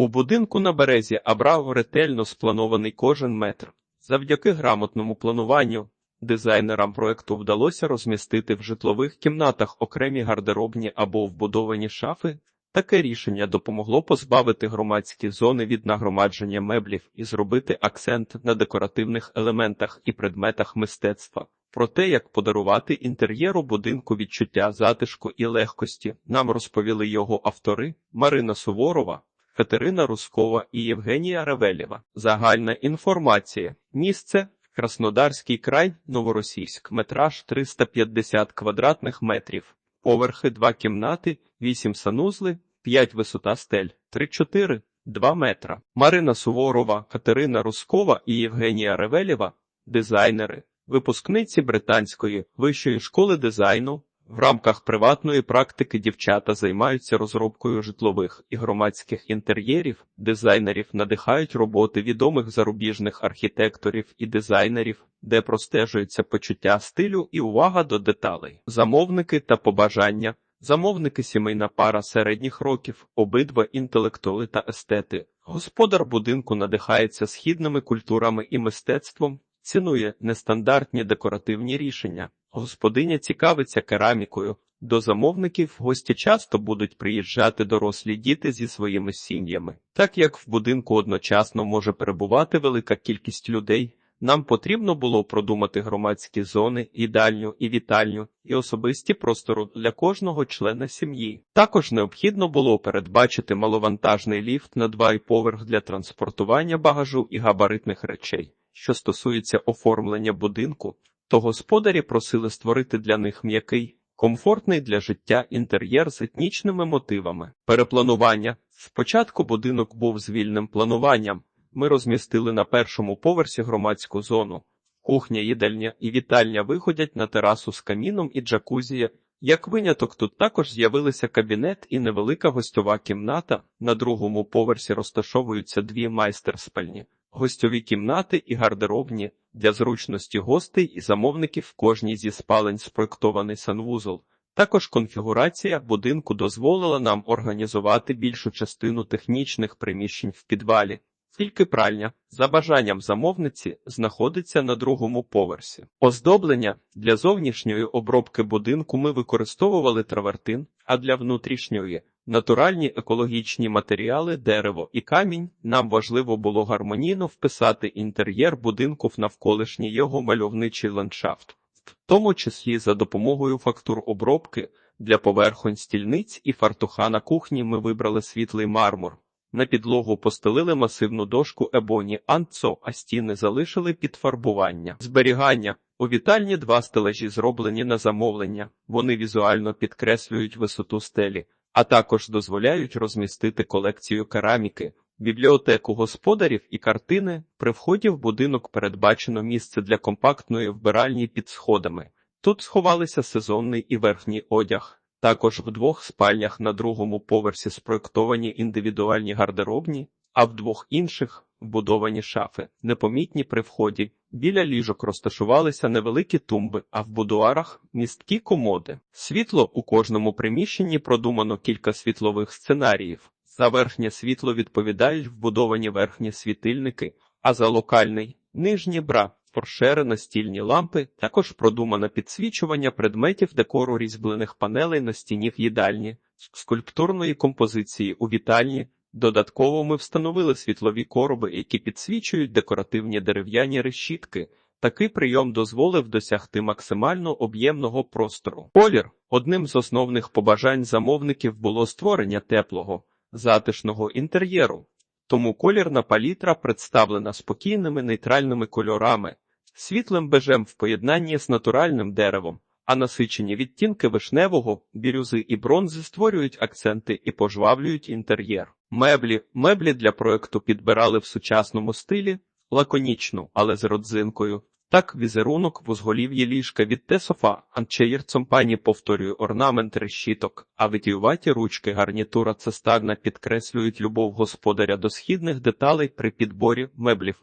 У будинку на березі Абрау ретельно спланований кожен метр. Завдяки грамотному плануванню дизайнерам проекту вдалося розмістити в житлових кімнатах окремі гардеробні або вбудовані шафи. Таке рішення допомогло позбавити громадські зони від нагромадження меблів і зробити акцент на декоративних елементах і предметах мистецтва. Про те, як подарувати інтер'єру будинку відчуття затишку і легкості, нам розповіли його автори Марина Суворова, Катерина Рускова і Євгенія Ревелєва. Загальна інформація. Місце Краснодарський край, Новоросійськ, метраж 350 квадратних метрів, поверхи 2 кімнати, 8 санузли, 5 висота стель, 3-4, 2 метра. Марина Суворова, Катерина Рускова і Євгенія Ревелєва – дизайнери, випускниці Британської вищої школи дизайну. В рамках приватної практики дівчата займаються розробкою житлових і громадських інтер'єрів, дизайнерів надихають роботи відомих зарубіжних архітекторів і дизайнерів, де простежується почуття стилю і увага до деталей, замовники та побажання. Замовники сімейна пара середніх років, обидва інтелектуали та естети. Господар будинку надихається східними культурами і мистецтвом, цінує нестандартні декоративні рішення. Господиня цікавиться керамікою. До замовників гості часто будуть приїжджати дорослі діти зі своїми сім'ями. Так як в будинку одночасно може перебувати велика кількість людей, нам потрібно було продумати громадські зони, їдальню і вітальню, і особисті простору для кожного члена сім'ї. Також необхідно було передбачити маловантажний ліфт на два і поверх для транспортування багажу і габаритних речей. Що стосується оформлення будинку, то господарі просили створити для них м'який, комфортний для життя інтер'єр з етнічними мотивами. Перепланування спочатку будинок був з вільним плануванням. Ми розмістили на першому поверсі громадську зону. Кухня, їдальня і вітальня виходять на терасу з каміном і джакузі. Як виняток, тут також з'явилися кабінет і невелика гостьова кімната. На другому поверсі розташовуються дві майстер-спальні, гостьові кімнати і гардеробні. Для зручності гостей і замовників в кожній зі спалень спроектований санвузол. Також конфігурація будинку дозволила нам організувати більшу частину технічних приміщень в підвалі. Тільки пральня, за бажанням замовниці, знаходиться на другому поверсі. Оздоблення для зовнішньої обробки будинку ми використовували травертин, а для внутрішньої натуральні екологічні матеріали, дерево і камінь. Нам важливо було гармонійно вписати інтер'єр будинку в навколишній його мальовничий ландшафт, в тому числі за допомогою фактур обробки для поверхонь стільниць і фартуха на кухні ми вибрали світлий мармур. На підлогу постелили масивну дошку ебоні анцо, а стіни залишили під фарбування. Зберігання у вітальні два стележі зроблені на замовлення. Вони візуально підкреслюють висоту стелі, а також дозволяють розмістити колекцію кераміки, бібліотеку господарів і картини. При вході в будинок передбачено місце для компактної вбиральні під сходами. Тут сховалися сезонний і верхній одяг. Також в двох спальнях на другому поверсі спроектовані індивідуальні гардеробні, а в двох інших вбудовані шафи, непомітні при вході. Біля ліжок розташувалися невеликі тумби, а в будуарах місткі комоди. Світло у кожному приміщенні продумано кілька світлових сценаріїв. За верхнє світло відповідають вбудовані верхні світильники, а за локальний нижні бра. Торшери, настільні лампи, також продумане підсвічування предметів декору різьблених панелей на стіні в їдальні, скульптурної композиції у вітальні. Додатково ми встановили світлові короби, які підсвічують декоративні дерев'яні решітки. Такий прийом дозволив досягти максимально об'ємного простору. Колір одним з основних побажань замовників було створення теплого, затишного інтер'єру. Тому колірна палітра представлена спокійними нейтральними кольорами, світлим бежем в поєднанні з натуральним деревом, а насичені відтінки вишневого, бірюзи і бронзи створюють акценти і пожвавлюють інтер'єр. Меблі меблі для проекту підбирали в сучасному стилі, лаконічну, але з родзинкою. Так, візерунок в узголів'ї ліжка від те софа, анчеєрцом пані повторює орнамент решіток, а витіюваті ручки гарнітура цестагна підкреслюють любов господаря до східних деталей при підборі меблів.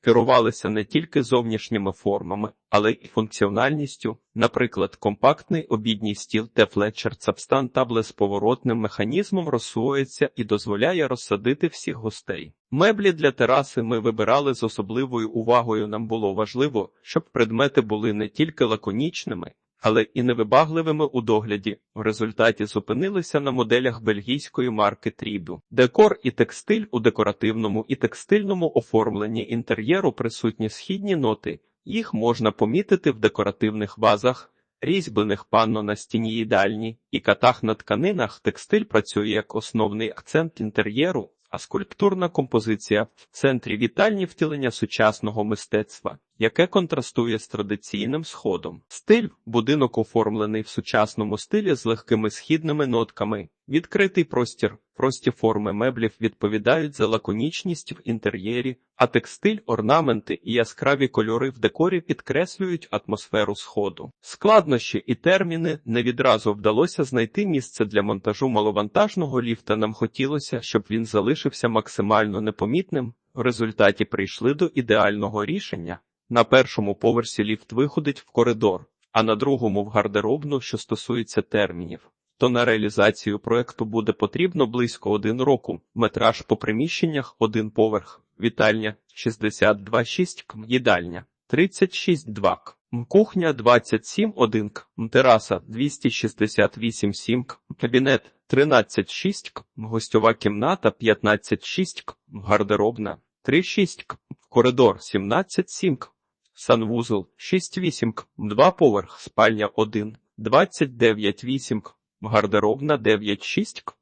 Керувалися не тільки зовнішніми формами, але й функціональністю. Наприклад, компактний обідній стіл Тефлетчер Цапстан табле з поворотним механізмом розсується і дозволяє розсадити всіх гостей. Меблі для тераси ми вибирали з особливою увагою. Нам було важливо, щоб предмети були не тільки лаконічними, але і невибагливими у догляді. В результаті зупинилися на моделях бельгійської марки Трібю. Декор і текстиль у декоративному і текстильному оформленні інтер'єру присутні східні ноти. Їх можна помітити в декоративних вазах, різьблених панно на стіні їдальні і катах на тканинах. Текстиль працює як основний акцент інтер'єру. А скульптурна композиція в центрі вітальні втілення сучасного мистецтва, яке контрастує з традиційним сходом. Стиль будинок оформлений в сучасному стилі з легкими східними нотками. Відкритий простір, прості форми меблів відповідають за лаконічність в інтер'єрі, а текстиль, орнаменти і яскраві кольори в декорі підкреслюють атмосферу сходу. Складнощі і терміни не відразу вдалося знайти місце для монтажу маловантажного ліфта. Нам хотілося, щоб він залишився максимально непомітним. В результаті прийшли до ідеального рішення. На першому поверсі ліфт виходить в коридор, а на другому в гардеробну, що стосується термінів. То на реалізацію проекту буде потрібно близько один року. Метраж по приміщеннях один поверх, вітальня 62,6 км, їдальня 36,2 км, кухня 27,1 км, тераса 268,7 км, кабінет 13,6 км, гостьова кімната 15,6 км, гардеробна 3,6 км, коридор 17,7 км, санвузол 6,8 км, два поверх, спальня 1, 29,8 км, гардеробна 9,6 км,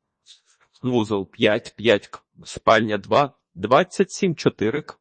санвузол 5,5 км, спальня 2, 27,4 км,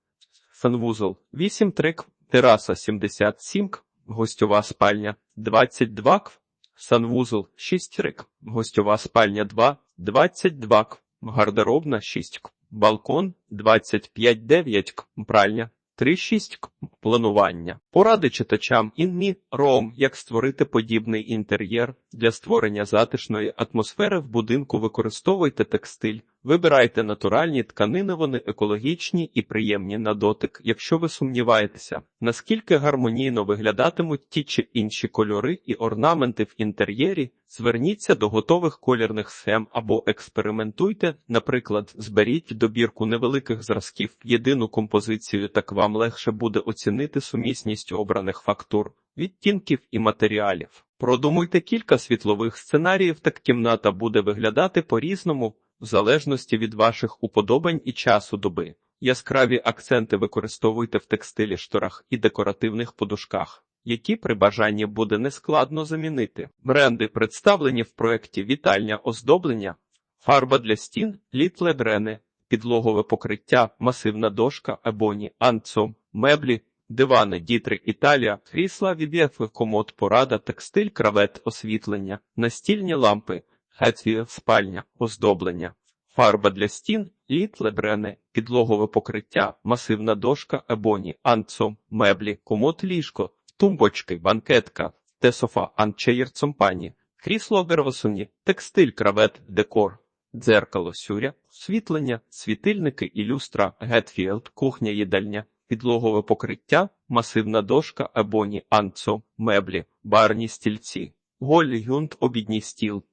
санвузол 8,3 км, тераса 77 км, гостьова спальня 22 км, санвузол 6 км, гостьова спальня 2, 22 км, гардеробна 6 км, балкон 25,9 км, пральня 3.6 к планування. Поради читачам інмі ром, як створити подібний інтер'єр для створення затишної атмосфери в будинку. Використовуйте текстиль, вибирайте натуральні тканини, вони екологічні і приємні на дотик. Якщо ви сумніваєтеся, наскільки гармонійно виглядатимуть ті чи інші кольори і орнаменти в інтер'єрі, зверніться до готових колірних схем або експериментуйте. Наприклад, зберіть добірку невеликих зразків, єдину композицію, так вам легше буде оцінити сумісність обраних фактур, відтінків і матеріалів. Продумуйте кілька світлових сценаріїв, так кімната буде виглядати по-різному, в залежності від ваших уподобань і часу доби. Яскраві акценти використовуйте в текстилі шторах і декоративних подушках, які при бажанні буде нескладно замінити. Бренди представлені в проєкті вітальня оздоблення, фарба для стін, літле дрени, підлогове покриття, масивна дошка, ебоні, анцо, меблі, дивани, дітри, Італія, крісла, вібєфи, комод, порада, текстиль, кравет, освітлення, настільні лампи, хетві, спальня, оздоблення, фарба для стін, літле брене, підлогове покриття, масивна дошка, ебоні, анцо, меблі, комод, ліжко, тумбочки, банкетка, те-софа, анчеєр, цомпані, крісло вервосуні, текстиль, кравет, декор. Дзеркало сюря, освітлення, світильники і люстра, Гетфілд, кухня їдальня, підлогове покриття, масивна дошка, ебоні, анцо, меблі, барні стільці, голі юнт, обідній стіл,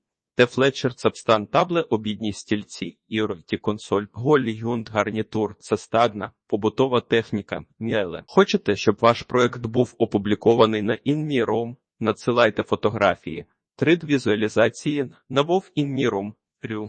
Тефлетчер, цапстан, табле, обідні стільці, іроті консоль, голі юнт, гарнітур, цестадна, побутова техніка, мєле. Хочете, щоб ваш проект був опублікований на InMiROM? Надсилайте фотографії, 3D-візуалізації на WoW InMiROM. Рю.